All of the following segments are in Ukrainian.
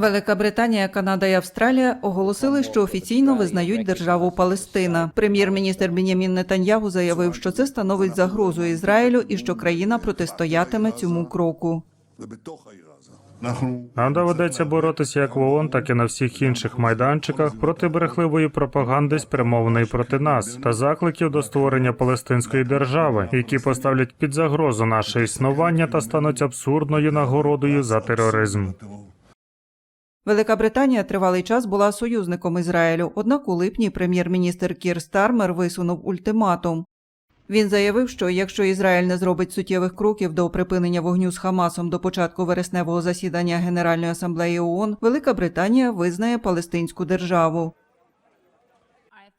Велика Британія, Канада і Австралія оголосили, що офіційно визнають державу Палестина. Прем'єр-міністр Бенямін Нетаньягу заявив, що це становить загрозу Ізраїлю і що країна протистоятиме цьому кроку. Нам доведеться боротися як в ООН, так і на всіх інших майданчиках проти брехливої пропаганди, спрямованої проти нас, та закликів до створення палестинської держави, які поставлять під загрозу наше існування та стануть абсурдною нагородою за тероризм. Велика Британія тривалий час була союзником Ізраїлю. Однак у липні прем'єр-міністр Кір Стармер висунув ультиматум він заявив, що якщо Ізраїль не зробить суттєвих кроків до припинення вогню з Хамасом до початку вересневого засідання Генеральної асамблеї ООН, Велика Британія визнає Палестинську державу.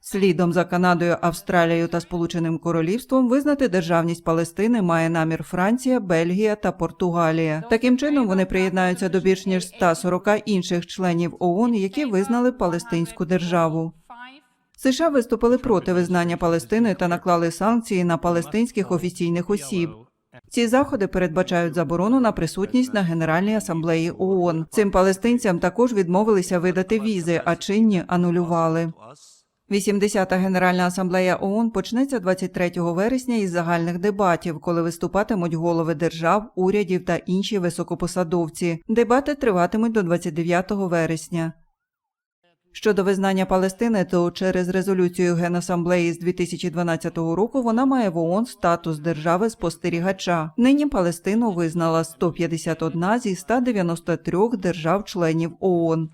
Слідом за Канадою, Австралією та Сполученим Королівством визнати державність Палестини має намір Франція, Бельгія та Португалія. Таким чином вони приєднаються до більш ніж 140 інших членів ООН, які визнали Палестинську державу. США виступили проти визнання Палестини та наклали санкції на палестинських офіційних осіб. Ці заходи передбачають заборону на присутність на Генеральній асамблеї ООН. Цим палестинцям також відмовилися видати візи, а чинні анулювали. 80-та Генеральна асамблея ООН почнеться 23 вересня із загальних дебатів, коли виступатимуть голови держав, урядів та інші високопосадовці. Дебати триватимуть до 29 вересня. Щодо визнання Палестини, то через резолюцію Генасамблеї з 2012 року вона має в ООН статус держави спостерігача. Нині Палестину визнала 151 зі 193 держав-членів ООН.